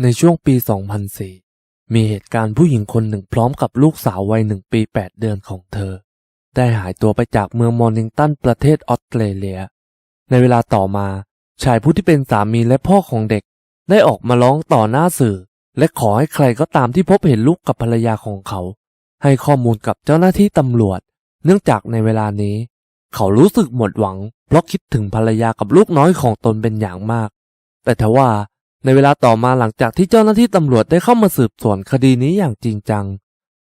ในช่วงปี 2004 มีเหตุการณ์ผู้หญิงคนหนึ่งพร้อมกับลูกสาววัยหนึ่งปี 8 เดือนของเธอ ได้หายตัวไปจากเมืองมอร์นิงตันประเทศออสเตรเลีย ในเวลาต่อมา ชายผู้ที่เป็นสามีและพ่อของเด็ก ได้ออกมาร้องต่อหน้าสื่อ และขอให้ใครก็ตามที่พบเห็นลูกกับภรรยาของเขา ให้ข้อมูลกับเจ้าหน้าที่ตำรวจ เนื่องจากในเวลานี้ เขารู้สึกหมดหวัง เพราะคิดถึงภรรยากับลูกน้อยของตนเป็นอย่างมาก แต่ทว่า ในเวลาต่อมาหลังจากที่เจ้าหน้าที่ตำรวจได้เข้ามาสืบสวนคดีนี้อย่างจริงจัง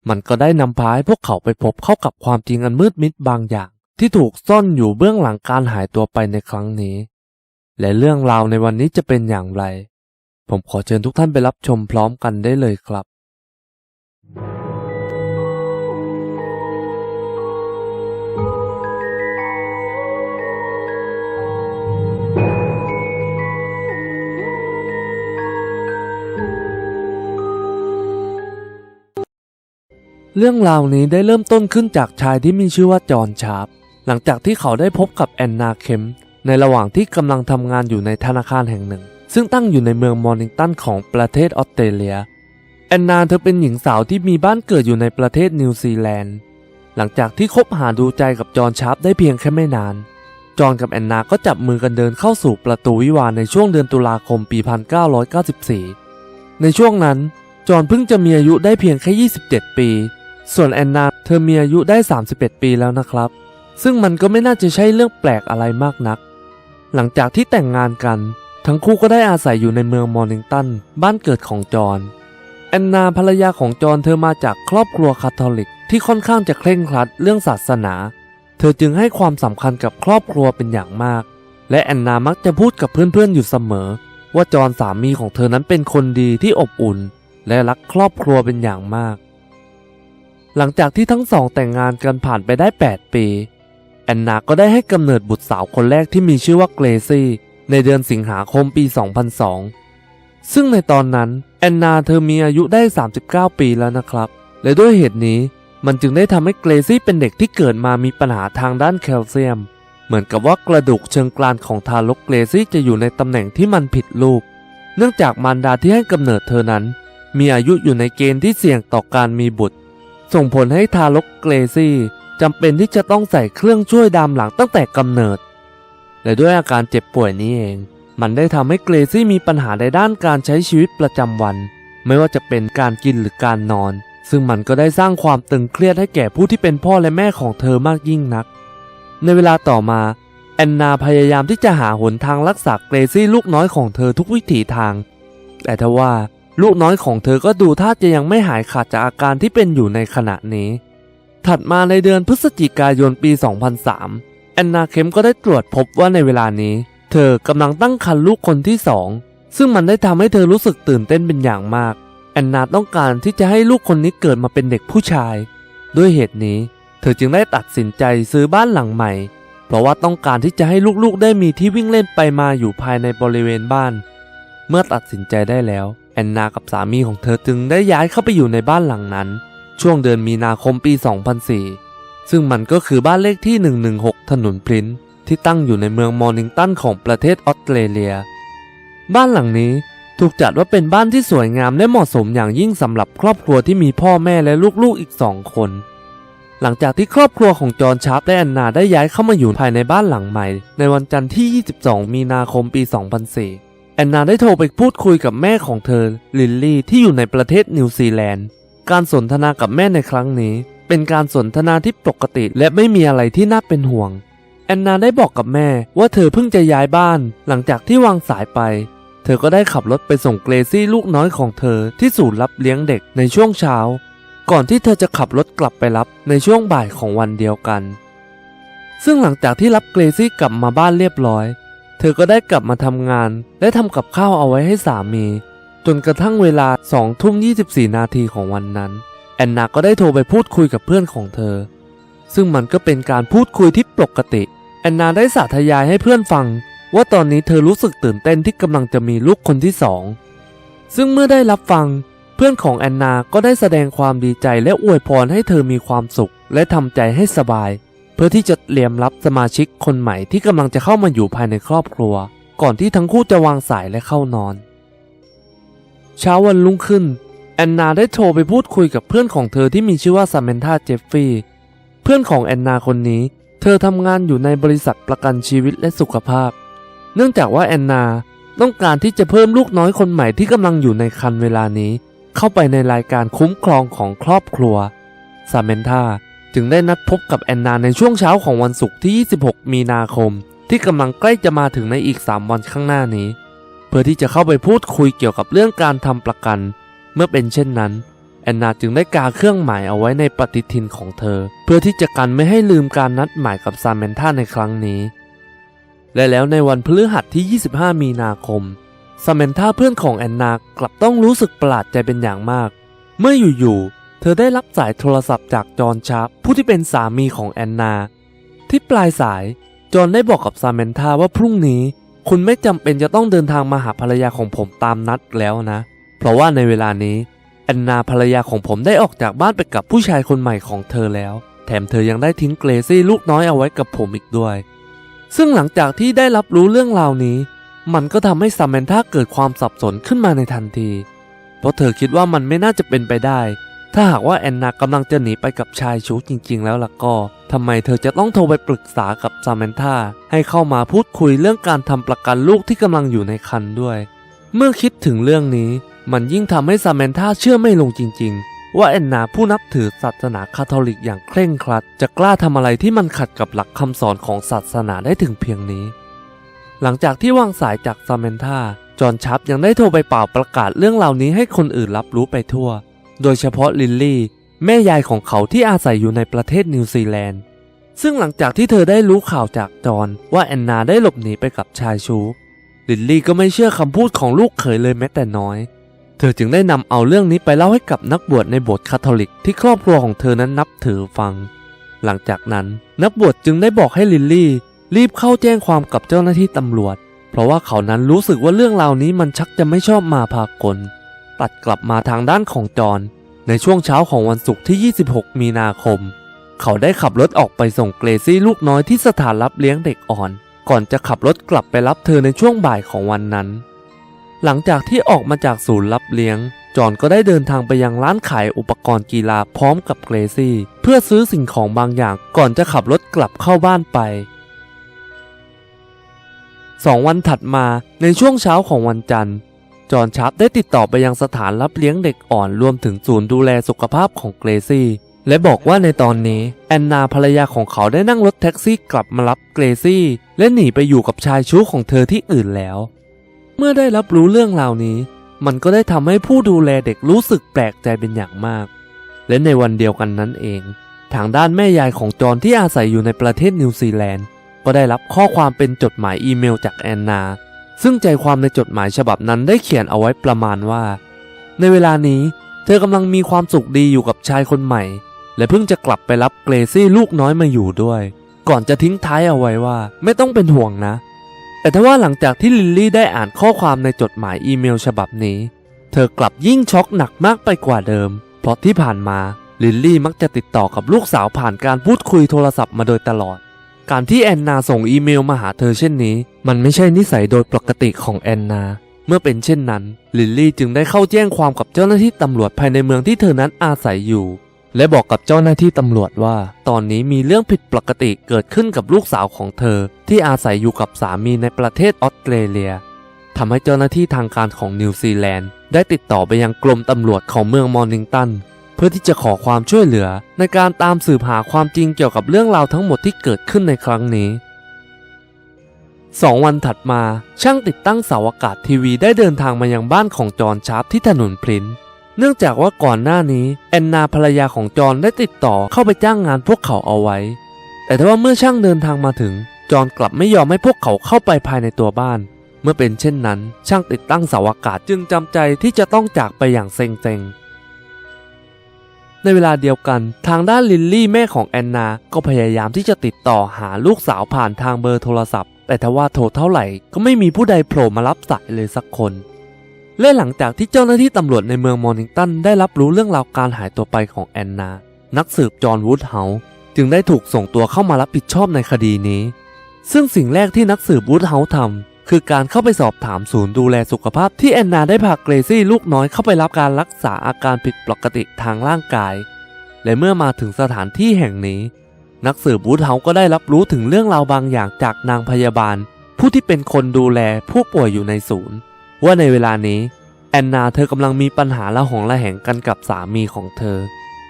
มันก็ได้นำพาให้พวกเขาไปพบเข้ากับความจริงอันมืดมิดบางอย่าง ที่ถูกซ่อนอยู่เบื้องหลังการหายตัวไปในครั้งนี้ และเรื่องราวในวันนี้จะเป็นอย่างไร ผมขอเชิญทุกท่านไปรับชมพร้อมกันได้เลยครับ เรื่องราวนี้ได้เริ่มต้นขึ้นจากชายที่มีชื่อว่าจอห์นชาร์ปหลังจากที่เขาได้พบกับแอนนาเคมในระหว่างที่กำลังทำงานอยู่ในธนาคารแห่งหนึ่ง ซึ่งตั้งอยู่ในเมืองมอร์นิงตันของประเทศออสเตรเลีย แอนนาเธอเป็นหญิงสาวที่มีบ้านเกิดอยู่ในประเทศนิวซีแลนด์หลังจากที่คบหาดูใจกับจอห์นชาร์ปได้เพียงแค่ไม่นาน จอห์นกับแอนนาก็จับมือกันเดินเข้าสู่ประตูวิวาในช่วงเดือนตุลาคมปี 1994 ในช่วงนั้นจอห์นเพิ่งจะมีอายุได้เพียงแค่ 27 ปี ส่วนแอนนาเธอมีอายุได้ 31 ปีแล้วนะครับ ซึ่งมันก็ไม่น่าจะใช่เรื่องแปลกอะไรมากนัก หลังจากที่แต่งงานกัน ทั้งคู่ก็ได้อาศัยอยู่ในเมืองมอร์นิงตัน บ้านเกิดของจอห์นแอนนาภรรยาของจอห์นเธอมาจากครอบครัวคาทอลิก ที่ค่อนข้างจะเคร่งครัดเรื่องศาสนา เธอจึงให้ความสำคัญกับครอบครัวเป็นอย่างมาก และแอนนามักจะพูดกับเพื่อนๆอยู่เสมอ ว่าจอห์นสามีของเธอนั้นเป็นคนดีที่อบอุ่น และรักครอบครัวเป็นอย่างมาก หลังจากที่ทั้งสองแต่งงานกันผ่านไปได้ 8 ปี แอนนาก็ได้ให้กำเนิดบุตรสาวคนแรกที่มีชื่อว่าเกรซี่ในเดือนสิงหาคมปี 2002 ซึ่งในตอนนั้น แอนนาเธอมีอายุได้ 39 ปีแล้วนะครับ และด้วยเหตุนี้มันจึงได้ทำให้เกรซี่เป็นเด็กที่เกิดมามีปัญหาทางด้านแคลเซียม เหมือนกับว่ากระดูกเชิงกรานของทารกเกรซี่จะอยู่ในตำแหน่งที่มันผิดรูป เนื่องจากมารดาที่ให้กำเนิดเธอนั้น มีอายุอยู่ในเกณฑ์ที่เสี่ยงต่อการมีบุตร ส่งผลให้ทารกเกรซี่จำเป็นที่จะต้องใส่เครื่องช่วยดามหลังตั้งแต่กำเนิด และด้วยอาการเจ็บป่วยนี้เอง มันได้ทำให้เกรซี่มีปัญหาในด้านการใช้ชีวิตประจำวัน ไม่ว่าจะเป็นการกินหรือการนอน ซึ่งมันก็ได้สร้างความตึงเครียดให้แก่ผู้ที่เป็นพ่อและแม่ของเธอมากยิ่งนัก ในเวลาต่อมาแอนนาพยายามที่จะหาหนทางรักษาเกรซี่ลูกน้อยของเธอทุกวิถีทาง แต่ทว่า ลูกน้อยของเธอก็ดูท่าจะยังไม่หายขาดจากอาการที่เป็นอยู่ในขณะนี้ ถัดมาในเดือนพฤศจิกายนปี 2003 แอนนาเคมก็ได้ตรวจพบว่าในเวลานี้ เธอกำลังตั้งครรภ์ลูกคนที่สองซึ่งมันได้ทำให้เธอรู้สึกตื่นเต้นเป็นอย่างมาก แอนนาต้องการที่จะให้ลูกคนนี้เกิดมาเป็นเด็กผู้ชาย ด้วยเหตุนี้ เธอจึงได้ตัดสินใจซื้อบ้านหลังใหม่ เพราะว่าต้องการที่จะให้ลูกๆได้มีที่วิ่งเล่นไปมาอยู่ภายในบริเวณบ้าน เมื่อตัดสินใจได้แล้ว แอนนากับสามีของเธอจึงได้ย้ายเข้าไปอยู่ในบ้านหลังนั้น ช่วงเดือนมีนาคมปี 2004 ซึ่งมันก็คือบ้านเลขที่ 116 ถนนพรินท์ที่ตั้งอยู่ในเมืองมอร์นิงตันของประเทศออสเตรเลีย บ้านหลังนี้ถูกจัดว่าเป็นบ้านที่สวยงามและเหมาะสมอย่างยิ่งสำหรับครอบครัวที่มีพ่อแม่และลูกๆอีกสองคน หลังจากที่ครอบครัวของจอห์นชาร์ปและแอนนาได้ย้ายเข้ามาอยู่ภายในบ้านหลังใหม่ ในวันจันทร์ที่ 22 มีนาคมปี 2004 แอนนาได้โทรไปพูดคุยกับแม่ของเธอ ลิลลี่ที่อยู่ในประเทศนิวซีแลนด์ การสนทนากับแม่ในครั้งนี้ เป็นการสนทนาที่ปกติและไม่มีอะไรที่น่าเป็นห่วง แอนนาได้บอกกับแม่ว่าเธอเพิ่งจะย้ายบ้านหลังจากที่วางสายไป เธอก็ได้ขับรถไปส่งเกรซี่ลูกน้อยของเธอที่ศูนย์รับเลี้ยงเด็กในช่วงเช้า ก่อนที่เธอจะขับรถกลับไปรับในช่วงบ่ายของวันเดียวกัน ซึ่งหลังจากที่รับเกรซี่กลับมาบ้านเรียบร้อย เธอก็ได้กลับมาทำงาน และทำกับข้าวเอาไว้ให้สามี จนกระทั่งเวลา2ทุ่ม24 นาทีของวันนั้น แอนนาก็ได้โทรไปพูดคุยกับเพื่อนของเธอ ซึ่งมันก็เป็นการพูดคุยที่ปกติ แอนนาได้สาธยายให้เพื่อนฟัง ว่าตอนนี้เธอรู้สึกตื่นเต้นที่กำลังจะมีลูกคนที่สองซึ่งเมื่อได้รับฟัง เพื่อนของแอนนาก็ได้แสดงความดีใจและอวยพรให้เธอมีความสุข และทำใจให้สบาย เพื่อที่จะเตรียมรับสมาชิกคนใหม่ที่กำลังจะเข้ามาอยู่ภายในครอบครัว ก่อนที่ทั้งคู่จะวางสายและเข้านอน เช้าวันรุ่งขึ้น แอนนาได้โทรไปพูดคุยกับเพื่อนของเธอที่มีชื่อว่าซาเมนธาเจฟฟี่เพื่อนของแอนนาคนนี้ เธอทำงานอยู่ในบริษัทประกันชีวิตและสุขภาพ เนื่องจากว่าแอนนาต้องการที่จะเพิ่มลูกน้อยคนใหม่ที่กำลังอยู่ในคันเวลานี้ เข้าไปในรายการคุ้มครองของครอบครัวซาเมนธา จึงได้นัดพบกับแอนนาในช่วงเช้าของวันศุกร์ที่ 26 มีนาคม ที่กำลังใกล้จะมาถึงในอีก 3 วันข้างหน้านี้ เพื่อที่จะเข้าไปพูดคุยเกี่ยวกับเรื่องการทำประกัน เมื่อเป็นเช่นนั้น แอนนาจึงได้กาเครื่องหมายเอาไว้ในปฏิทินของเธอ เพื่อที่จะกันไม่ให้ลืมการนัดหมายกับซามเมนธาในครั้งนี้ และแล้วในวันพฤหัสที่ 25 มีนาคมซามเมนธาเพื่อนของแอนนากลับต้องรู้สึกประหลาดใจเป็นอย่างมาก เมื่ออยู่ๆ เธอได้รับสายโทรศัพท์จากจอห์นชาร์ปผู้ที่เป็นสามีของแอนนา ที่ปลายสาย จอห์นได้บอกกับซาเมนธาว่าพรุ่งนี้ คุณไม่จำเป็นจะต้องเดินทางมาหาภรรยาของผมตามนัดแล้วนะ เพราะว่าในเวลานี้แอนนาภรรยาของผมได้ออกจากบ้านไปกับผู้ชายคนใหม่ของเธอแล้ว แถมเธอยังได้ทิ้งเกรซี่ลูกน้อยเอาไว้กับผมอีกด้วย ซึ่งหลังจากที่ได้รับรู้เรื่องราวนี้ มันก็ทำให้ซามนธาเกิดความสับสนขึ้นมาในทันที เพราะเธอคิดว่ามันไม่น่าจะเป็นไปได้ ถ้าหากว่าแอนนากำลังจะหนีไปกับชายชู้จริง ๆ แล้วล่ะก็ทำไมเธอจะต้องโทรไปปรึกษากับซามนธาให้เข้ามาพูดคุยเรื่องการทำประกันลูกที่กำลังอยู่ในครรภ์ด้วย เมื่อคิดถึงเรื่องนี้ มันยิ่งทำให้ซามนธาเชื่อไม่ลงจริง ๆ ว่าแอนนาผู้นับถือศาสนาคาทอลิกอย่างเคร่งครัด จะกล้าทำอะไรที่มันขัดกับหลักคำสอนของศาสนาได้ถึงเพียงนี้ หลังจากที่วางสายจากซามนธาจอห์นชับยังได้โทรไปเป่าประกาศเรื่องเหล่านี้ให้คนอื่นรับรู้ไปทั่ว โดยเฉพาะลิลลี่ แม่ยายของเขาที่อาศัยอยู่ในประเทศนิวซีแลนด์ ซึ่งหลังจากที่เธอได้รู้ข่าวจากจอห์นว่าแอนนาได้หลบหนีไปกับชายชู้ลิลลี่ก็ไม่เชื่อคำพูดของลูกเขยเลยแม้แต่น้อย เธอจึงได้นำเอาเรื่องนี้ไปเล่าให้กับนักบวชในโบสถ์คาทอลิกที่ครอบครัวของเธอนั้นนับถือฟัง หลังจากนั้นนักบวชจึงได้บอกให้ลิลลี่ รีบเข้าแจ้งความกับเจ้าหน้าที่ตำรวจ เพราะว่าเขานั้นรู้สึกว่าเรื่องราวนี้มันชักจะไม่ชอบมาพากล ตัดกลับมาทางด้านของจอห์นในช่วงเช้าของวันศุกร์ที่ 26 มีนาคม เขาได้ขับรถออกไปส่งเกรซี่ลูกน้อยที่สถานรับเลี้ยงเด็กอ่อน ก่อนจะขับรถกลับไปรับเธอในช่วงบ่ายของวันนั้น หลังจากที่ออกมาจากศูนย์รับเลี้ยง จอห์นก็ได้เดินทางไปยังร้านขายอุปกรณ์กีฬาพร้อมกับเกรซี่ เพื่อซื้อสิ่งของบางอย่างก่อนจะขับรถกลับเข้าบ้านไปสองวันถัดมาในช่วงเช้าของวันจันทร์ จอห์นชาร์ปได้ติดต่อไปยังสถานรับเลี้ยงเด็กอ่อนรวมถึงศูนย์ดูแลสุขภาพของเกรซี่ และบอกว่าในตอนนี้ แอนนาภรรยาของเขาได้นั่งรถแท็กซี่กลับมารับเกรซี่ และหนีไปอยู่กับชายชู้ของเธอที่อื่นแล้ว เมื่อได้รับรู้เรื่องราวนี้ มันก็ได้ทำให้ผู้ดูแลเด็กรู้สึกแปลกใจเป็นอย่างมาก และในวันเดียวกันนั้นเอง ทางด้านแม่ยายของจอห์นที่อาศัยอยู่ในประเทศนิวซีแลนด์ก็ได้รับข้อความเป็นจดหมายอีเมลจากแอนนา ซึ่งใจความในจดหมายฉบับนั้นได้เขียนเอาไว้ประมาณว่า ในเวลานี้ เธอกำลังมีความสุขดีอยู่กับชายคนใหม่ และเพิ่งจะกลับไปรับเกรซี่ลูกน้อยมาอยู่ด้วย ก่อนจะทิ้งท้ายเอาไว้ว่าไม่ต้องเป็นห่วงนะ แต่ถ้าว่าหลังจากที่ลิลลี่ได้อ่านข้อความในจดหมายอีเมลฉบับนี้ เธอกลับยิ่งช็อกหนักมากไปกว่าเดิม เพราะที่ผ่านมาลิลลี่มักจะติดต่อกับลูกสาวผ่านการพูดคุยโทรศัพท์มาโดยตลอด การที่แอนนาส่งอีเมลมาหาเธอเช่นนี้ มันไม่ใช่นิสัยโดยปกติของแอนนา เมื่อเป็นเช่นนั้น ลิลลี่จึงได้เข้าแจ้งความกับเจ้าหน้าที่ตำรวจภายในเมืองที่เธอนั้นอาศัยอยู่ และบอกกับเจ้าหน้าที่ตำรวจว่า ตอนนี้มีเรื่องผิดปกติเกิดขึ้นกับลูกสาวของเธอ ที่อาศัยอยู่กับสามีในประเทศออสเตรเลียทำให้เจ้าหน้าที่ทางการของนิวซีแลนด์ได้ติดต่อไปยังกรมตำรวจของเมืองมอร์นิงตัน เพื่อที่จะขอความช่วยเหลือ ในการตามสืบหาความจริงเกี่ยวกับเรื่องราวทั้งหมดที่เกิดขึ้นในครั้งนี้สองวันถัดมาช่างติดตั้งเสาอากาศทีวีได้เดินทางมายังบ้านของจอห์นชาร์ปที่ถนนพรินซ์เนื่องจากว่าก่อนหน้านี้แอนนาภรรยาของจอห์นได้ติดต่อเข้าไปจ้างงานพวกเขาเอาไว้ แต่ทว่าเมื่อช่างเดินทางมาถึง จอห์นกลับไม่ยอมให้พวกเขาเข้าไปภายในตัวบ้าน เมื่อเป็นเช่นนั้น ช่างติดตั้งเสาอากาศจึงจำใจที่จะต้องจากไปอย่างเซ็งๆ ในเวลาเดียวกัน ทางด้านลิลลี่แม่ของแอนนา ก็พยายามที่จะติดต่อหาลูกสาวผ่านทางเบอร์โทรศัพท์ แต่ทว่าโทรเท่าไหร่ก็ไม่มีผู้ใดโผล่มารับสายเลยสักคน และหลังจากที่เจ้าหน้าที่ตำรวจในเมืองมอร์นิงตันได้รับรู้เรื่องราวการหายตัวไปของแอนนา นักสืบจอห์นวูดเฮาส์จึงได้ถูกส่งตัวเข้ามารับผิดชอบในคดีนี้ ซึ่งสิ่งแรกที่นักสืบวูดเฮาส์ทำ คือการเข้าไปสอบถามศูนย์ดูแลสุขภาพที่แอนนาได้พาเกรซี่ลูกน้อยเข้าไปรับการรักษาอาการผิดปกติทางร่างกาย และเมื่อมาถึงสถานที่แห่งนี้ นักสืบวูดเฮาก็ได้รับรู้ถึงเรื่องราวบางอย่างจากนางพยาบาล ผู้ที่เป็นคนดูแลผู้ป่วยอยู่ในศูนย์ ว่าในเวลานี้ แอนนาเธอกำลังมีปัญหาละหองละแหงกันกับสามีของเธอ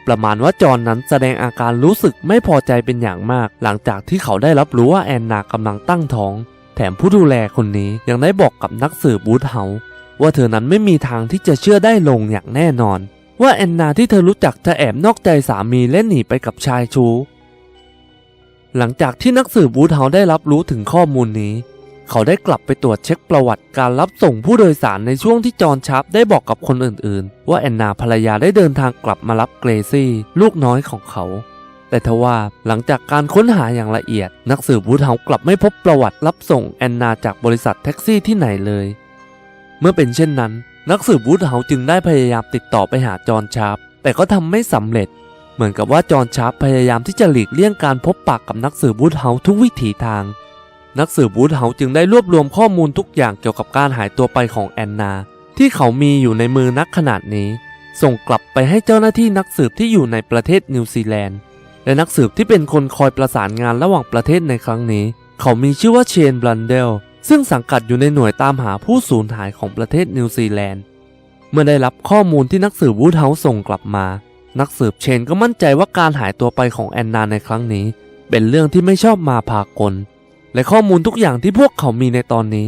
ประมาณว่าจอนนั้นแสดงอาการรู้สึกไม่พอใจเป็นอย่างมาก หลังจากที่เขาได้รับรู้ว่าแอนนากำลังตั้งท้อง แถมผู้ดูแลคนนี้ยังได้บอกกับนักสืบวูดเฮาว่าเธอนั้นไม่มีทางที่จะเชื่อได้ลงอย่างแน่นอน ว่าแอนนาที่เธอรู้จักจะแอบนอกใจสามีและหนีไปกับชายชู้หลังจากที่นักสืบวูดเฮาได้รับรู้ถึงข้อมูลนี้ เขาได้กลับไปตรวจเช็คประวัติการรับส่งผู้โดยสารในช่วงที่จอห์นชาร์ปได้บอกกับคนอื่นๆ ว่าแอนนาภรรยาได้เดินทางกลับมารับเกรซี่ ลูกน้อยของเขา แต่ทว่าหลังจากการค้นหาอย่างละเอียด นักสืบวูดเฮาส์กลับไม่พบประวัติรับส่งแอนนาจากบริษัทแท็กซี่ที่ไหนเลย เมื่อเป็นเช่นนั้น นักสืบวูดเฮาส์จึงได้พยายามติดต่อไปหาจอห์นชาร์ปแต่ก็ทำไม่สำเร็จ เหมือนกับว่าจอห์นชาร์ปพยายามที่จะหลีกเลี่ยงการพบปากกับนักสืบวูดเฮาส์ทุกวิถีทาง นักสืบวูดเฮาส์จึงได้รวบรวมข้อมูลทุกอย่างเกี่ยวกับการหายตัวไปของแอนนา ที่เขามีอยู่ในมือนักขนาดนี้ ส่งกลับไปให้เจ้าหน้าที่นักสืบที่อยู่ในประเทศนิวซีแลนด์ และนักสืบที่เป็นคนคอยประสานงานระหว่างประเทศในครั้งนี้ เขามีชื่อว่าเชนบรันเดล ซึ่งสังกัดอยู่ในหน่วยตามหาผู้สูญหายของประเทศนิวซีแลนด์ เมื่อได้รับข้อมูลที่นักสืบวูดเฮาส์ส่งกลับมา นักสืบเชนก็มั่นใจว่าการหายตัวไปของแอนนาในครั้งนี้ เป็นเรื่องที่ไม่ชอบมาพากล และข้อมูลทุกอย่างที่พวกเขามีในตอนนี้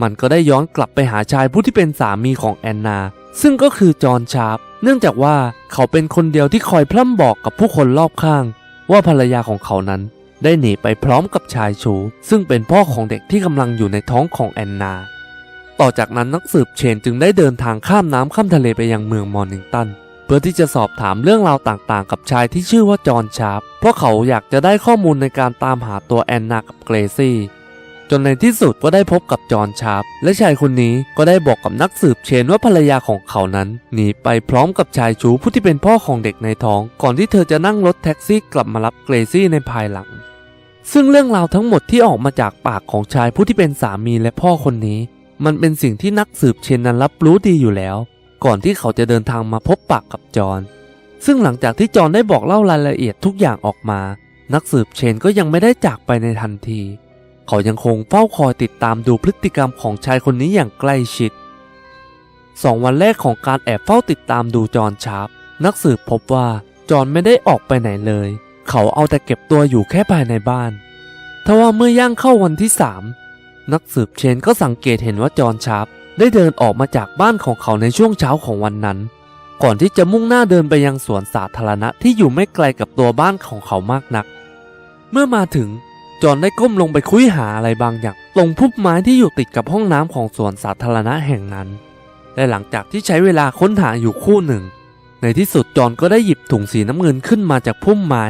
มันก็ได้ย้อนกลับไปหาชายผู้ที่เป็นสามีของแอนนา ซึ่งก็คือจอห์นชาร์ปเนื่องจากว่าเขาเป็นคนเดียวที่คอยพร่ำบอกกับผู้คนรอบข้าง ว่าภรรยาของเขานั้น ได้หนีไปพร้อมกับชายชู ซึ่งเป็นพ่อของเด็กที่กำลังอยู่ในท้องของแอนนา ต่อจากนั้นนักสืบเชนจึงได้เดินทางข้ามน้ำข้ามทะเลไปยังเมืองมอร์นิงตันเพื่อที่จะสอบถามเรื่องราวต่างๆ กับชายที่ชื่อว่าจอห์นชาร์ปเพราะเขาอยากจะได้ข้อมูลในการตามหาตัวแอนนากับเกรซี่ จนในที่สุดก็ได้พบกับจอห์นชาร์ปและชายคนนี้ก็ได้บอกกับนักสืบเชนว่าภรรยาของเขานั้นหนีไปพร้อมกับชายชูผู้ที่เป็นพ่อของเด็กในท้อง ก่อนที่เธอจะนั่งรถแท็กซี่กลับมารับเกรซี่ในภายหลัง ซึ่งเรื่องราวทั้งหมดที่ออกมาจากปากของชายผู้ที่เป็นสามีและพ่อคนนี้ มันเป็นสิ่งที่นักสืบเชนนั้นรับรู้ดีอยู่แล้ว ก่อนที่เขาจะเดินทางมาพบปากกับจอห์นซึ่งหลังจากที่จอห์นได้บอกเล่ารายละเอียดทุกอย่างออกมา นักสืบเชนก็ยังไม่ได้จากไปในทันที เขายังคงเฝ้าคอยติดตามดูพฤติกรรมของชายคนนี้อย่างใกล้ชิดสองวันแรกของการแอบเฝ้าติดตามดูจอห์นชาร์ปนักสืบพบว่าจอห์นไม่ได้ออกไปไหนเลย เขาเอาแต่เก็บตัวอยู่แค่ภายในบ้านทว่าเมื่อย่างเข้าวันที่สามนักสืบเชนก็สังเกตเห็นว่าจอห์นชาร์ปได้เดินออกมาจากบ้านของเขาในช่วงเช้าของวันนั้น ก่อนที่จะมุ่งหน้าเดินไปยังสวนสาธารณะที่อยู่ไม่ไกลกับตัวบ้านของเขามากนัก เมื่อมาถึง จอนได้ก้มลงไปคุยหาอะไรบางอย่างตรงพุ่มไม้ที่อยู่ติดกับห้องน้ำของสวนสาธารณะแห่งนั้น และหลังจากที่ใช้เวลาค้นหาอยู่คู่หนึ่ง ในที่สุดจอนก็ได้หยิบถุงสีน้ำเงินขึ้นมาจากพุ่มไม้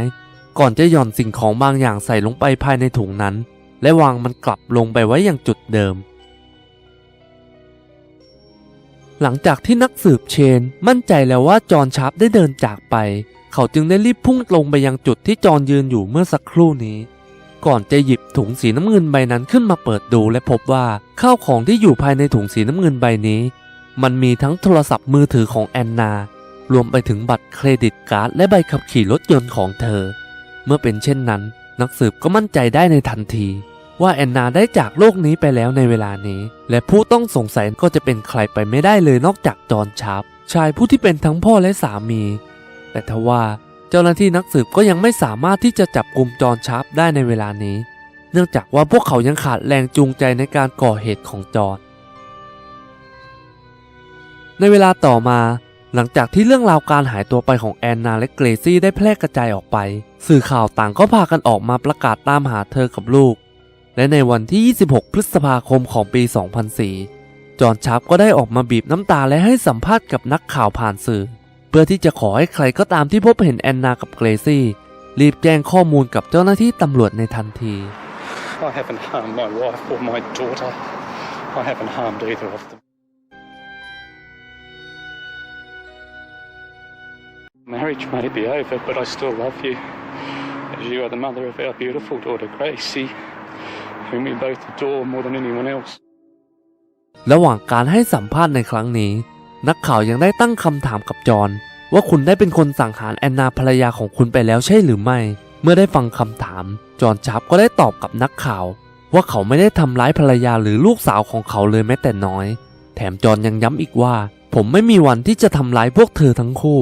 ก่อนจะหย่อนสิ่งของบางอย่างใส่ลงไปภายในถุงนั้น และวางมันกลับลงไปไว้อย่างจุดเดิม หลังจากที่นักสืบเชน มั่นใจแล้วว่าจอนชาร์ปได้เดินจากไป เขาจึงได้รีบพุ่งลงไปยังจุดที่จอนยืนอยู่เมื่อสักครู่นี้ ก่อนจะหยิบถุงสีน้ำเงินใบนั้นขึ้นมาเปิดดูและพบว่าข้าวของที่อยู่ภายในถุงสีน้ำเงินใบนี้ มันมีทั้งโทรศัพท์มือถือของแอนนา รวมไปถึงบัตรเครดิตการ์ดและใบขับขี่รถยนต์ของเธอ เมื่อเป็นเช่นนั้น นักสืบก็มั่นใจได้ในทันที ว่าแอนนาได้จากโลกนี้ไปแล้วในเวลานี้ และผู้ต้องสงสัยก็จะเป็นใครไปไม่ได้เลยนอกจากจอห์นชาร์ปชายผู้ที่เป็นทั้งพ่อและสามี แต่ทว่า เจ้าหน้าที่นักสืบก็ยังไม่สามารถที่จะจับกลุ่มจอห์นชาร์ปได้ในเวลานี้ เนื่องจากว่าพวกเขายังขาดแรงจูงใจในการก่อเหตุของจอห์นในเวลาต่อมาหลังจากที่เรื่องราวการหายตัวไปของแอนนาและเกรซี่ได้แพร่กระจายออกไป สื่อข่าวต่างก็พากันออกมาประกาศตามหาเธอกับลูก และในวันที่ 26 พฤษภาคมของปี 2004 จอห์นชาร์ปก็ได้ออกมาบีบน้ำตาและให้สัมภาษณ์กับนักข่าวผ่านสื่อ เพื่อที่จะขอให้ใครก็ตามที่พบเห็นแอนนากับเกรซี่ รีบแจ้งข้อมูลกับเจ้าหน้าที่ตำรวจในทันที I haven't harmed my wife or my daughter. I haven't harmed either of them. Marriage may be over, but I still love you. As you are the mother of our beautiful daughter, Gracie, whom we both adore more than anyone else. ระหว่างการให้สัมภาษณ์ในครั้งนี้ นักข่าวยังได้ตั้งคำถามกับจอห์นว่าคุณได้เป็นคนสั่งหารแอนนาภรรยาของคุณไปแล้วใช่หรือไม่ เมื่อได้ฟังคำถาม จอห์นชาร์ปก็ได้ตอบกับนักข่าว ว่าเขาไม่ได้ทำร้ายภรรยาหรือลูกสาวของเขาเลยแม้แต่น้อย แถมจอห์นยังย้ำอีกว่า ผมไม่มีวันที่จะทำร้ายพวกเธอทั้งคู่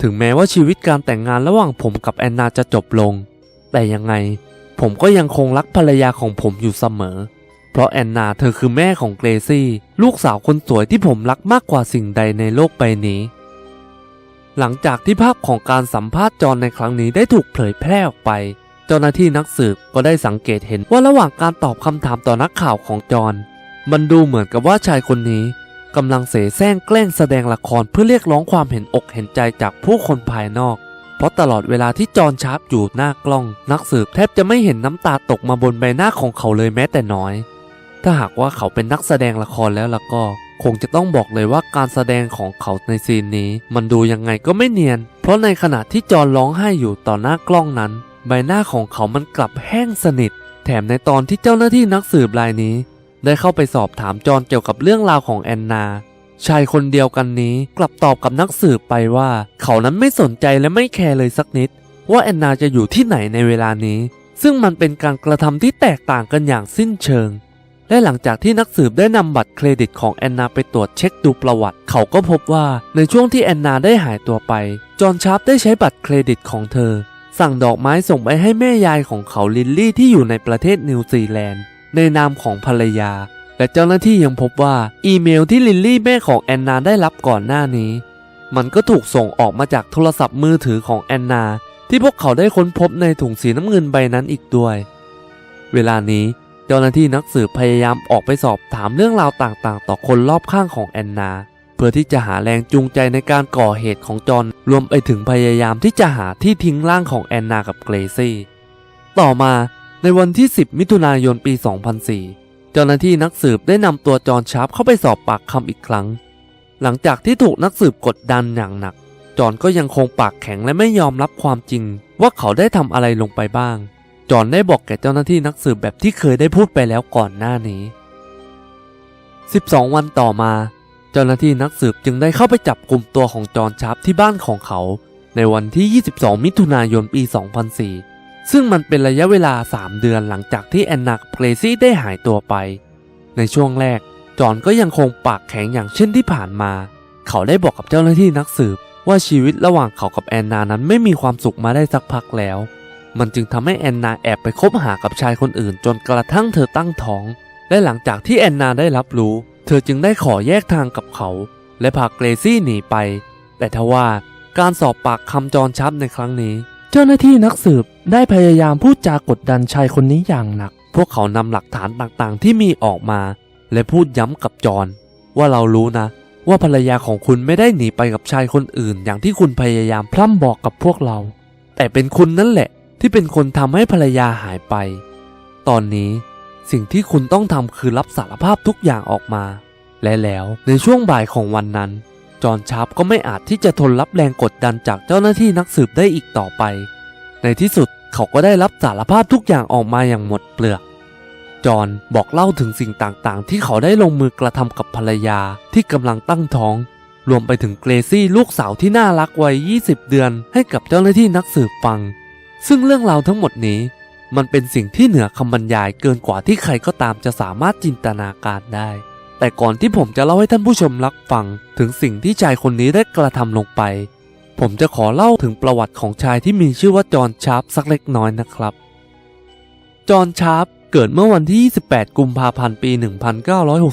ถึงแม้ว่าชีวิตการแต่งงานระหว่างผมกับแอนนาจะจบลง แต่ยังไง ผมก็ยังคงรักภรรยาของผมอยู่เสมอ เพราะแอนนาเธอคือแม่ของเกรซี่ ลูกสาวคนสวยที่ผมรักมากกว่าสิ่งใดในโลกใบนี้ หลังจากที่ภาพของการสัมภาษณ์จอห์นในครั้งนี้ได้ถูกเผยแพร่ออกไป เจ้าหน้าที่นักสืบก็ได้สังเกตเห็นว่าระหว่างการตอบคำถามต่อนักข่าวของจอห์นมันดูเหมือนกับว่าชายคนนี้กำลังเสแสร้งแกล้งแสดงละครเพื่อเรียกร้องความเห็นอกเห็นใจจากผู้คนภายนอก เพราะตลอดเวลาที่จอห์นชาร์ปอยู่หน้ากล้อง นักสืบแทบจะไม่เห็นน้ำตาตกมาบนใบหน้าของเขาเลยแม้แต่น้อย ถ้าหากว่าเขาเป็นนักแสดงละครแล้วล่ะก็ คงจะต้องบอกเลยว่าการแสดงของเขาในซีนนี้ มันดูยังไงก็ไม่เนียน เพราะในขณะที่จอห์นร้องไห้อยู่ต่อหน้ากล้องนั้น ใบหน้าของเขามันกลับแห้งสนิท แถมในตอนที่เจ้าหน้าที่นักสืบรายนี้ ได้เข้าไปสอบถามจอห์นเกี่ยวกับเรื่องราวของแอนนาชายคนเดียวกันนี้กลับตอบกับนักสืบไปว่า เขานั้นไม่สนใจและไม่แคร์เลยสักนิด ว่าแอนนาจะอยู่ที่ไหนในเวลานี้ ซึ่งมันเป็นการกระทำที่แตกต่างกันอย่างสิ้นเชิง และหลังจากที่นักสืบได้นำบัตรเครดิตของแอนนาไปตรวจเช็คดูประวัติ เขาก็พบว่าในช่วงที่แอนนาได้หายตัวไป จอห์นชาร์ปได้ใช้บัตรเครดิตของเธอ สั่งดอกไม้ส่งไปให้แม่ยายของเขาลิลลี่ที่อยู่ในประเทศนิวซีแลนด์ในนามของภรรยา และเจ้าหน้าที่ยังพบว่าอีเมลที่ลิลลี่แม่ของแอนนาได้รับก่อนหน้านี้ มันก็ถูกส่งออกมาจากโทรศัพท์มือถือของแอนนา ที่พวกเขาได้ค้นพบในถุงสีน้ำเงินใบนั้นอีกด้วย เวลานี้ เจ้าหน้าที่นักสืบพยายามออกไปสอบถามเรื่องราวต่างๆ ต่อคนรอบข้างของแอนนา เพื่อที่จะหาแรงจูงใจในการก่อเหตุของจอห์นรวมไปถึงพยายามที่จะหาที่ทิ้งร่างของแอนนากับเกรซี่ ต่อมาในวันที่ 10 มิถุนายนปี 2004 เจ้าหน้าที่นักสืบได้นำตัวจอห์นชาร์ปเข้าไปสอบปากคำอีกครั้ง หลังจากที่ถูกนักสืบกดดันอย่างหนัก จอห์นก็ยังคงปากแข็งและไม่ยอมรับความจริง ว่าเขาได้ทำอะไรลงไปบ้าง จอห์นได้บอกแก่เจ้าหน้าที่นักสืบแบบที่เคยได้พูดไปแล้วก่อนหน้านี้ 12 วันต่อมา เจ้าหน้าที่นักสืบจึงได้เข้าไปจับกลุ่มตัวของจอห์นชาร์ปที่บ้านของเขา ในวันที่ 22 มิถุนายนปี 2004 ซึ่งมันเป็นระยะเวลา 3 เดือนหลังจากที่แอนนากับเกรซี่ได้หายตัวไป ในช่วงแรก จอห์นก็ยังคงปากแข็งอย่างเช่นที่ผ่านมา เขาได้บอกกับเจ้าหน้าที่นักสืบว่าชีวิตระหว่างเขากับแอนนานั้นไม่มีความสุขมาได้สักพักแล้ว มันจึงทำให้แอนนาแอบไปคบหากับชายคนอื่น จนกระทั่งเธอตั้งท้อง และหลังจากที่แอนนาได้รับรู้ เธอจึงได้ขอแยกทางกับเขา และพาเกรซี่หนีไป แต่ทว่าการสอบปากคำจอห์นชับในครั้งนี้ เจ้าหน้าที่นักสืบได้พยายามพูดจากดดันชายคนนี้อย่างหนัก พวกเขานำหลักฐานต่างๆ ที่มีออกมา และพูดย้ำกับจอห์นว่าเรารู้นะ ว่าภรรยาของคุณไม่ได้หนีไปกับชายคนอื่น อย่างที่คุณพยายามพร่ำบอกกับพวกเรา แต่เป็นคุณนั่นแหละ ที่เป็นคนทำให้ภรรยาหายไป ตอนนี้สิ่งที่คุณต้องทำคือรับสารภาพทุกอย่างออกมา และแล้วในช่วงบ่ายของวันนั้น จอห์นชาร์ปก็ไม่อาจที่จะทนรับแรงกดดันจากเจ้าหน้าที่นักสืบได้อีกต่อไป ในที่สุดเขาก็ได้รับสารภาพทุกอย่างออกมาอย่างหมดเปลือก จอห์นบอกเล่าถึงสิ่งต่างๆ ที่เขาได้ลงมือกระทำกับภรรยาที่กำลังตั้งท้อง รวมไปถึงเกรซี่ลูกสาวที่น่ารักวัย 20 เดือน ให้กับเจ้าหน้าที่นักสืบฟัง ซึ่งเรื่องราวทั้งหมดนี้ มันเป็นสิ่งที่เหนือคำบรรยายเกินกว่าที่ใครก็ตามจะสามารถจินตนาการได้ แต่ก่อนที่ผมจะเล่าให้ท่านผู้ชมรับฟังถึงสิ่งที่ชายคนนี้ได้กระทำลงไป ผมจะขอเล่าถึงประวัติของชายที่มีชื่อว่าจอห์นชาร์ปสักเล็กน้อยนะครับ จอห์นชาร์ปเกิดเมื่อวันที่ 28 กุมภาพันธ์ ปี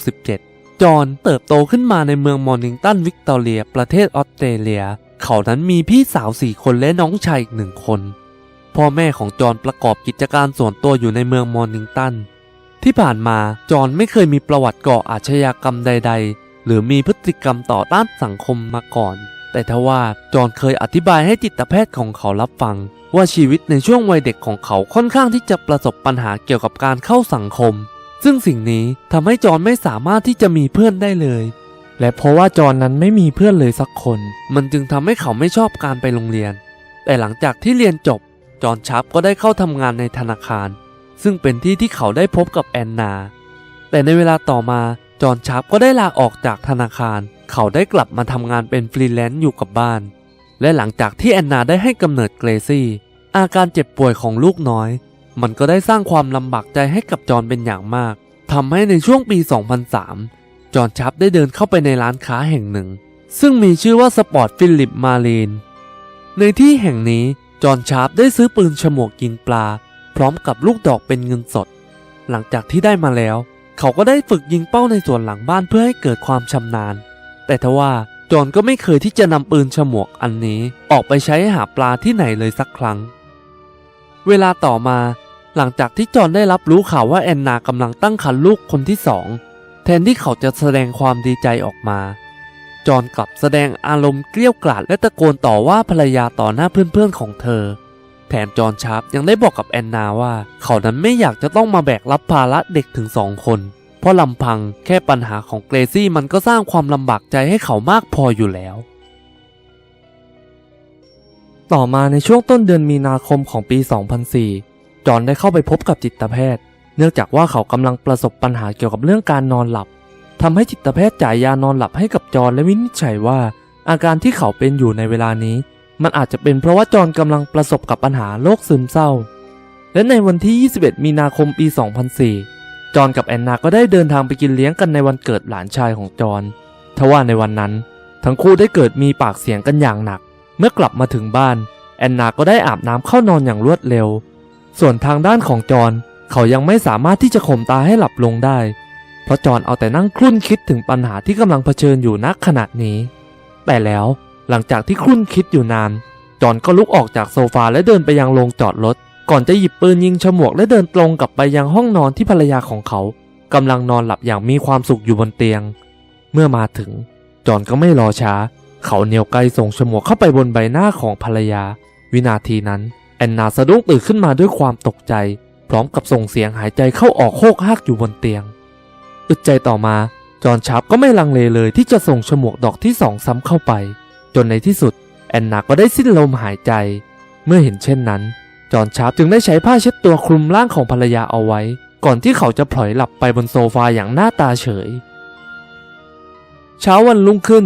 1967 จอห์นเติบโตขึ้นมาในเมืองมอร์นิงตัน วิกตอเรีย ประเทศออสเตรเลีย เขานั้นมีพี่สาวสี่คนและน้องชายอีกหนึ่งคน พ่อแม่ของจอห์นประกอบกิจการส่วนตัวอยู่ในเมืองมอร์นิงตัน ที่ผ่านมาจอห์นไม่เคยมีประวัติก่ออาชญากรรมใด ๆ หรือมีพฤติกรรมต่อต้านสังคมมาก่อน แต่ทว่าจอห์นเคยอธิบายให้จิตแพทย์ของเขารับฟัง ว่าชีวิตในช่วงวัยเด็กของเขาค่อนข้างที่จะประสบปัญหาเกี่ยวกับการเข้าสังคม ซึ่งสิ่งนี้ทำให้จอห์นไม่สามารถที่จะมีเพื่อนได้เลยและเพราะว่าจอห์นนั้นไม่มีเพื่อนเลยสักคน มันจึงทำให้เขาไม่ชอบการไปโรงเรียน แต่หลังจากที่เรียนจบ จอห์นชาร์ปก็ได้เข้าทำงานในธนาคาร ซึ่งเป็นที่ที่เขาได้พบกับแอนนา แต่ในเวลาต่อมาจอห์นชาร์ปก็ได้ลาออกจากธนาคาร เขาได้กลับมาทำงานเป็นฟรีแลนซ์อยู่กับบ้าน และหลังจากที่แอนนาได้ให้กำเนิดเกรซี่ อาการเจ็บป่วยของลูกน้อย มันก็ได้สร้างความลำบากใจให้กับจอห์นเป็นอย่างมากทำให้ในช่วงปี 2003 จอห์นชาร์ปได้เดินเข้าไปในร้านค้าแห่งหนึ่ง ซึ่งมีชื่อว่าสปอร์ตฟิลิปมารีนในที่แห่งนี้ จอห์นชาร์ปได้ซื้อปืนฉมวกยิงปลา พร้อมกับลูกดอกเป็นเงินสด หลังจากที่ได้มาแล้ว เขาก็ได้ฝึกยิงเป้าในส่วนหลังบ้านเพื่อให้เกิดความชำนาญ แต่ทว่าจอห์นก็ไม่เคยที่จะนำปืนฉมวกอันนี้ ออกไปใช้หาปลาที่ไหนเลยสักครั้ง เวลาต่อมาหลังจากที่จอห์นได้รับรู้ข่าวว่าแอนนากำลังตั้งครรภ์ลูกคนที่สองแทนที่เขาจะแสดงความดีใจออกมา จอห์นกลับแสดงอารมณ์เกลี้ยวกล่อมและตะโกนต่อว่าภรรยาต่อหน้าเพื่อนๆของเธอ แถมจอห์นชาร์ปยังได้บอกกับแอนนาว่า เขานั้นไม่อยากจะต้องมาแบกรับภาระเด็กถึงสองคน เพราะลำพังแค่ปัญหาของเกรซี่มันก็สร้างความลำบากใจให้เขามากพออยู่แล้ว ต่อมาในช่วงต้นเดือนมีนาคมของปี 2004 จอห์นได้เข้าไปพบกับจิตแพทย์ เนื่องจากว่าเขากำลังประสบปัญหาเกี่ยวกับเรื่องการนอนหลับ ทำให้จิตแพทย์จ่ายยานอนหลับให้กับจอห์นและวินิจฉัยว่า อาการที่เขาเป็นอยู่ในเวลานี้ มันอาจจะเป็นเพราะว่าจอห์นกำลังประสบกับปัญหาโรคซึมเศร้า และในวันที่ 21 มีนาคมปี 2004 จอห์นกับแอนนาก็ได้เดินทางไปกินเลี้ยงกันในวันเกิดหลานชายของจอห์นทว่าในวันนั้น ทั้งคู่ได้เกิดมีปากเสียงกันอย่างหนัก เมื่อกลับมาถึงบ้าน แอนนาก็ได้อาบน้ำเข้านอนอย่างรวดเร็ว ส่วนทางด้านของจอห์นเขายังไม่สามารถที่จะข่มตาให้หลับลงได้ เพราะจอห์นเอาแต่นั่งครุ่นคิดถึงปัญหาที่กำลังเผชิญอยู่ณขณะนี้ แต่แล้วหลังจากที่ครุ่นคิดอยู่นาน จอห์นก็ลุกออกจากโซฟาและเดินไปยังโรงจอดรถ ก่อนจะหยิบปืนยิงฉมวกและเดินตรงกลับไปยังห้องนอนที่ภรรยาของเขากำลังนอนหลับอย่างมีความสุขอยู่บนเตียง เมื่อมาถึง จอห์นก็ไม่รอช้า เขาเหนียวไกลส่งฉมวกเข้าไปบนใบหน้าของภรรยา วินาทีนั้น แอนนาสะดุ้งตื่นขึ้นมาด้วยความตกใจ พร้อมกับส่งเสียงหายใจเข้าออกโคกฮักอยู่บนเตียง อึดใจต่อมา จอห์นชาร์ปก็ไม่ลังเลเลยที่จะส่งฉมวกดอกที่สองซ้ำเข้าไป จนในที่สุด แอนนาก็ได้สิ้นลมหายใจ เมื่อเห็นเช่นนั้น จอห์นชาร์ปจึงได้ใช้ผ้าเช็ดตัวคลุมร่างของภรรยาเอาไว้ ก่อนที่เขาจะพลอยหลับไปบนโซฟาอย่างหน้าตาเฉย เช้าวันรุ่งขึ้น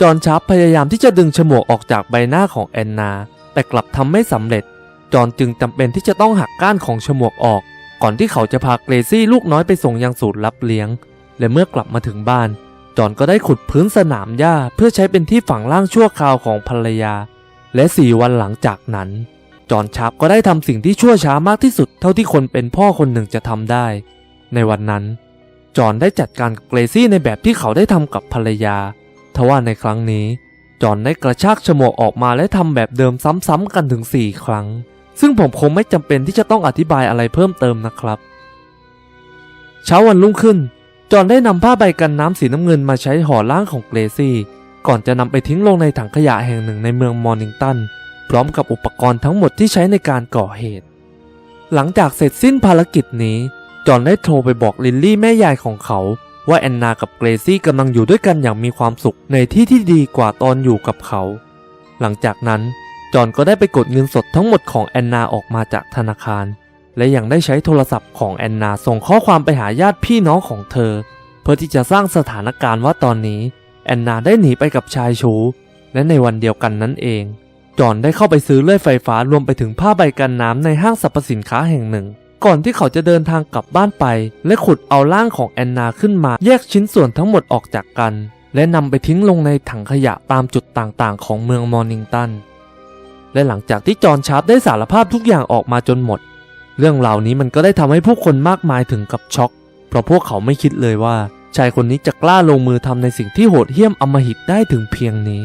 จอห์นชาร์ปพยายามที่จะดึงฉมวกออกจากใบหน้าของแอนนา แต่กลับทำไม่สำเร็จ จอห์นจึงจำเป็นที่จะต้องหักก้านของฉมวกออก ก่อนที่เขาจะพาเกรซี่ลูกน้อยไปส่งยังศูนย์รับเลี้ยง และเมื่อกลับมาถึงบ้าน จอนก็ได้ขุดพื้นสนามหญ้าเพื่อใช้เป็นที่ฝังร่างชั่วคราวของภรรยา และสี่วันหลังจากนั้น จอนชาร์ปก็ได้ทำสิ่งที่ชั่วช้ามากที่สุดเท่าที่คนเป็นพ่อคนหนึ่งจะทำได้ ในวันนั้น จอนได้จัดการกับเกรซี่ในแบบที่เขาได้ทำกับภรรยาทว่าในครั้งนี้ จอนได้กระชากฉมวกออกมาและทำแบบเดิมซ้ำๆกันถึง4ครั้ง ซึ่งผมคงไม่จำเป็นที่จะต้องอธิบายอะไรเพิ่มเติมนะครับ เช้าวันรุ่งขึ้น จอห์นได้นำผ้าใบกันน้ำสีน้ำเงินมาใช้ห่อร่างของเกรซี่ ก่อนจะนำไปทิ้งลงในถังขยะแห่งหนึ่งในเมืองมอร์นิงตัน พร้อมกับอุปกรณ์ทั้งหมดที่ใช้ในการก่อเหตุ หลังจากเสร็จสิ้นภารกิจนี้ จอห์นได้โทรไปบอกลิลลี่แม่ยายของเขาว่าแอนนากับเกรซี่กำลังอยู่ด้วยกันอย่างมีความสุขในที่ที่ดีกว่าตอนอยู่กับเขา หลังจากนั้น จอนก็ได้ไปกดเงินสดทั้งหมดของแอนนาออกมาจากธนาคาร และยังได้ใช้โทรศัพท์ของแอนนาส่งข้อความไปหาญาติพี่น้องของเธอ เพื่อที่จะสร้างสถานการณ์ว่าตอนนี้แอนนาได้หนีไปกับชายชูและในวันเดียวกันนั้นเอง จอนได้เข้าไปซื้อเลื่อยไฟฟ้ารวมไปถึงผ้าใบกันน้ำในห้างสรรพสินค้าแห่งหนึ่ง ก่อนที่เขาจะเดินทางกลับบ้านไป และขุดเอาร่างของแอนนาขึ้นมาแยกชิ้นส่วนทั้งหมดออกจากกัน และนำไปทิ้งลงในถังขยะตามจุดต่างๆ ของเมืองมอร์นิงตัน และหลังจากที่จอห์นชาร์ปได้สารภาพทุกอย่างออกมาจนหมด เรื่องราวนี้มันก็ได้ทำให้ผู้คนมากมายถึงกับช็อก เพราะพวกเขาไม่คิดเลยว่า ชายคนนี้จะกล้าลงมือทำในสิ่งที่โหดเหี้ยมอำมหิตได้ถึงเพียงนี้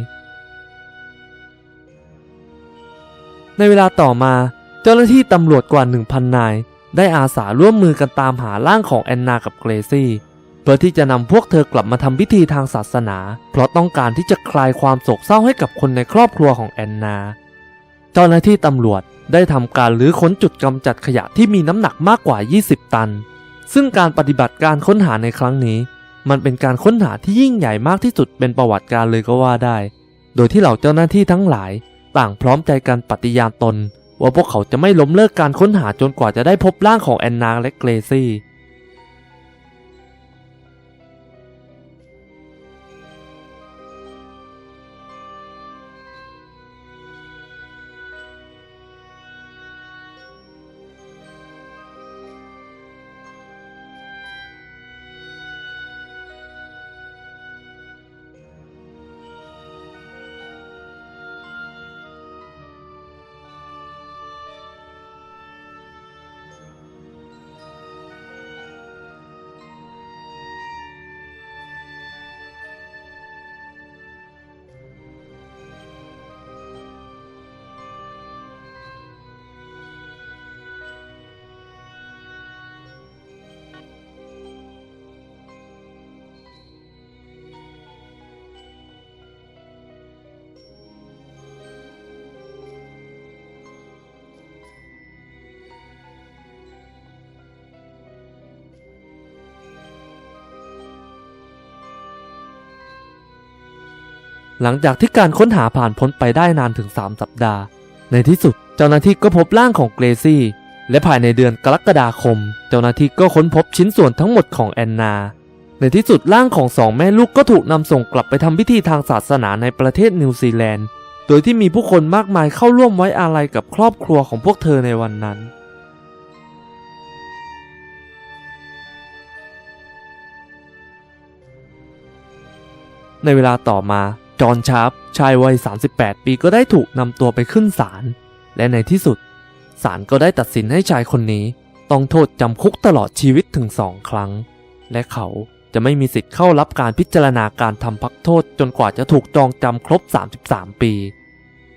ในเวลาต่อมาเจ้าหน้าที่ตำรวจกว่า 1,000 นาย ได้อาสาร่วมมือกันตามหาร่างของแอนนากับเกรซี่เพื่อที่จะนำพวกเธอกลับมาทำพิธีทางศาสนา เพราะต้องการที่จะคลายความโศกเศร้าให้กับคนในครอบครัวของแอนนา เจ้าหน้าที่ตำรวจได้ทำการรื้อค้นจุดกำจัดขยะที่มีน้ำหนักมากกว่า 20 ตัน ซึ่งการปฏิบัติการค้นหาในครั้งนี้ มันเป็นการค้นหาที่ยิ่งใหญ่มากที่สุดเป็นประวัติการเลยก็ว่าได้ โดยที่เหล่าเจ้าหน้าที่ทั้งหลาย ต่างพร้อมใจกันปฏิญาณตน ว่าพวกเขาจะไม่ล้มเลิกการค้นหาจนกว่าจะได้พบร่างของแอนนาและเกรซี่ หลังจากที่การค้นหาผ่านพ้นไปได้นานถึง 3 สัปดาห์ ในที่สุดเจ้าหน้าที่ก็พบร่างของเกรซี่ และภายในเดือนกรกฎาคม เจ้าหน้าที่ก็ค้นพบชิ้นส่วนทั้งหมดของแอนนา ในที่สุดร่างของสองแม่ลูกก็ถูกนำส่งกลับไปทำพิธีทางศาสนาในประเทศนิวซีแลนด์ โดยที่มีผู้คนมากมายเข้าร่วมไว้อาลัยกับครอบครัวของพวกเธอในวันนั้นในเวลาต่อมา จอห์นชาร์ปชายวัย 38 ปีก็ได้ถูกนำตัวไปขึ้นศาล และในที่สุด ศาลก็ได้ตัดสินให้ชายคนนี้ ต้องโทษจำคุกตลอดชีวิตถึงสองครั้ง และเขาจะไม่มีสิทธิ์เข้ารับการพิจารณาการทำพักโทษจนกว่าจะถูกจองจำครบ 33 ปี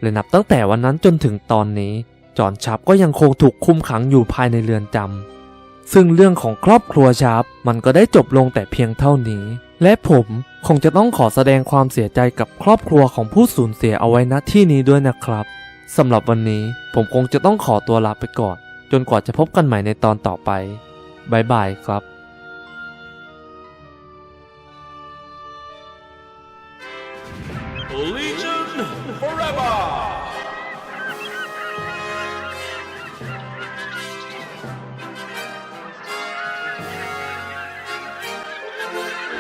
และนับตั้งแต่วันนั้นจนถึงตอนนี้ จอห์นชาร์ปก็ยังคงถูกคุมขังอยู่ภายในเรือนจำซึ่งเรื่องของครอบครัวชาร์ปมันก็ได้จบลงแต่เพียงเท่านี้ และผมคงจะต้องขอแสดงความเสียใจกับครอบครัวของผู้สูญเสียเอาไว้ณที่นี้ด้วยนะครับสำหรับวันนี้ผมคงจะต้องขอตัวลาไปก่อน จนกว่าจะพบกันใหม่ในตอนต่อไปบายบายครับ